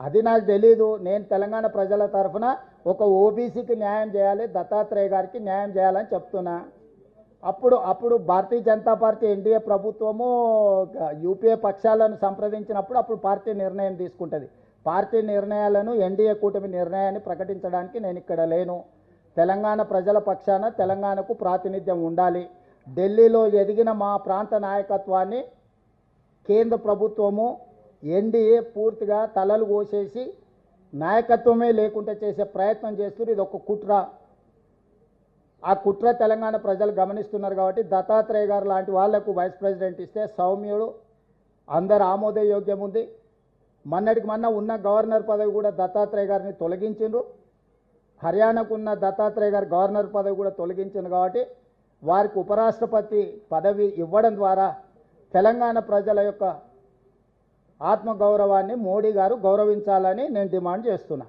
అది నాకు తెలీదు. నేను తెలంగాణ ప్రజల తరఫున ఒక ఓబీసీకి న్యాయం చేయాలి దత్తాత్రేయ గారికి న్యాయం చేయాలని చెప్తున్నా. అప్పుడు అప్పుడు భారతీయ జనతా పార్టీ ఎన్డీఏ ప్రభుత్వము యూపీఏ పక్షాలను సంప్రదించినప్పుడు అప్పుడు పార్టీ నిర్ణయం తీసుకుంటుంది. పార్టీ నిర్ణయాలను ఎన్డీఏ కూటమి నిర్ణయాన్ని ప్రకటించడానికి నేను ఇక్కడ లేను. తెలంగాణ ప్రజల పక్షాన తెలంగాణకు ప్రాతినిధ్యం ఉండాలి. ఢిల్లీలో ఎదిగిన మా ప్రాంత నాయకత్వాన్ని కేంద్ర ప్రభుత్వము ఎన్డీఏ పూర్తిగా తలలు కోసేసి నాయకత్వమే లేకుండా చేసే ప్రయత్నం చేస్తున్నారు. ఇది ఒక కుట్ర. ఆ కుట్ర తెలంగాణ ప్రజలు గమనిస్తున్నారు కాబట్టి దత్తాత్రేయ గారు లాంటి వాళ్ళకు వైస్ ప్రెసిడెంట్ ఇస్తే సౌమ్యుడు అందరు ఆమోదయోగ్యం ఉంది. మొన్నటికి మొన్న ఉన్న గవర్నర్ పదవి కూడా దత్తాత్రేయ గారిని తొలగించిండ్రు. హర్యానాకు ఉన్న దత్తాత్రేయ గారు గవర్నర్ పదవి కూడా తొలగించింది కాబట్టి వారికి ఉపరాష్ట్రపతి పదవి ఇవ్వడం ద్వారా తెలంగాణ ప్రజల యొక్క ఆత్మగౌరవాన్ని మోడీ గారు గౌరవించాలని నేను డిమాండ్ చేస్తున్నా.